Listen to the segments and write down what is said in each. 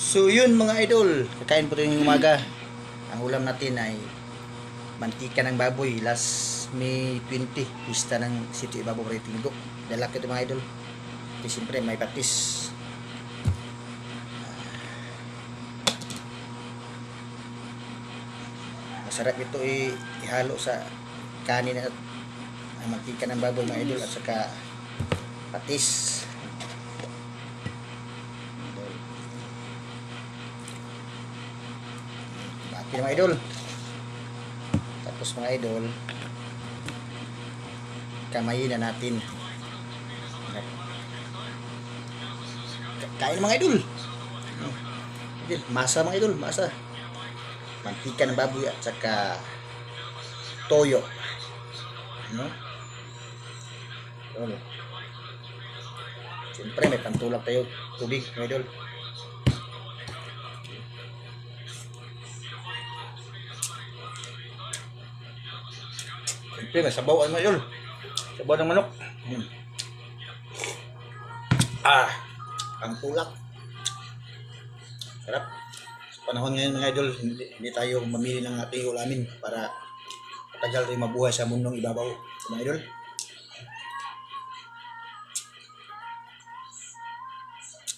So yun mga idol, kakain po yung umaga. Ang ulam natin ay mantika ng baboy last May 20, pista ng City Ibabaw Ratinggo. Dalaki ito mga idol. At siyempre may patis. Masarap ito i- ihalo sa kanin at ang mantika ng baboy mga idol at saka patis. Bati mga idol. Tapos mga idol, kamayin na natin. Ka- Kain mga idol. Idol, Masa mga idol, masa. Mantika ng baboy at saka toyo. No? Ano? Siyempre may pantulak tayo tubig mga idol. Siyempre, may sabaw ang mayon. Sabaw ng manok. Hmm. Ah, ang tulak. Sarap. Sa panahon ngayon mga idol, hindi, hindi tayo mamili ng ating ulamin para tagal rin mabuhay sa mundong ibabaw. Mga idol.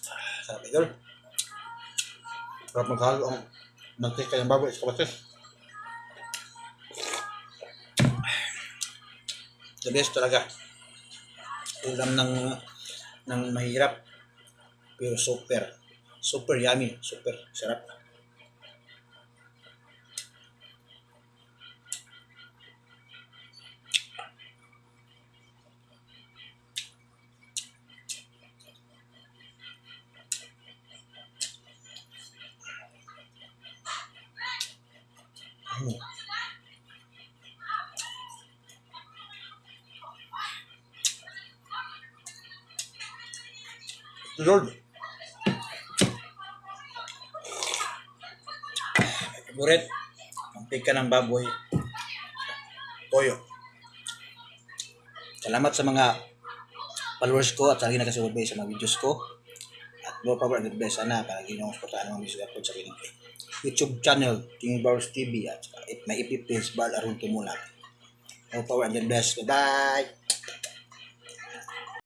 Ah, Sarap idol. Sarap maghalo ang mantika ng baboy sa kabatis. The best talaga. Ulam ng ng mahirap pero super super yummy, super sarap. Mm. Lord. Favorite. Mantika ng baboy. Toyo. Salamat sa mga followers ko at sa lagi nakasubaybay sa mga videos ko. At more power and bless. Sana palagi nyo supportahan mga music upload sa aking YouTube channel, King Bars TV at may ipipis Bal Arun Tumulat. More power and bless. Bye-bye!